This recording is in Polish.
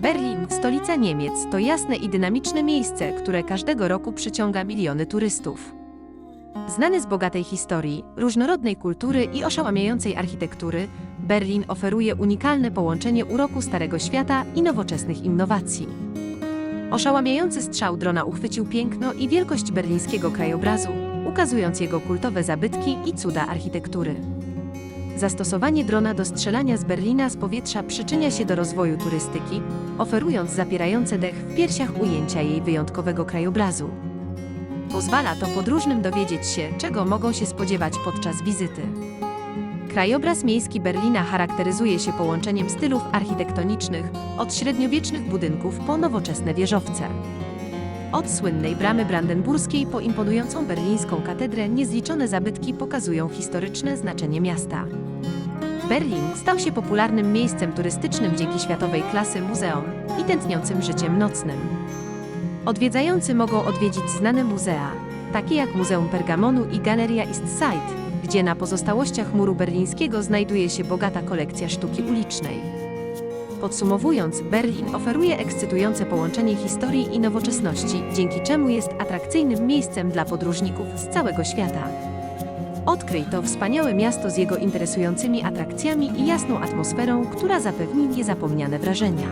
Berlin, stolica Niemiec, to jasne i dynamiczne miejsce, które każdego roku przyciąga miliony turystów. Znany z bogatej historii, różnorodnej kultury i oszałamiającej architektury, Berlin oferuje unikalne połączenie uroku Starego Świata i nowoczesnych innowacji. Oszałamiający strzał drona uchwycił piękno i wielkość berlińskiego krajobrazu, ukazując jego kultowe zabytki i cuda architektury. Zastosowanie drona do strzelania z Berlina z powietrza przyczynia się do rozwoju turystyki, oferując zapierające dech w piersiach ujęcia jej wyjątkowego krajobrazu. Pozwala to podróżnym dowiedzieć się, czego mogą się spodziewać podczas wizyty. Krajobraz miejski Berlina charakteryzuje się połączeniem stylów architektonicznych, od średniowiecznych budynków po nowoczesne wieżowce. Od słynnej bramy brandenburskiej po imponującą berlińską katedrę niezliczone zabytki pokazują historyczne znaczenie miasta. Berlin stał się popularnym miejscem turystycznym dzięki światowej klasy muzeum i tętniącym życiem nocnym. Odwiedzający mogą odwiedzić znane muzea, takie jak Muzeum Pergamonu i Galeria East Side, gdzie na pozostałościach muru berlińskiego znajduje się bogata kolekcja sztuki ulicznej. Podsumowując, Berlin oferuje ekscytujące połączenie historii i nowoczesności, dzięki czemu jest atrakcyjnym miejscem dla podróżników z całego świata. Odkryj to wspaniałe miasto z jego interesującymi atrakcjami i jasną atmosferą, która zapewni niezapomniane wrażenia.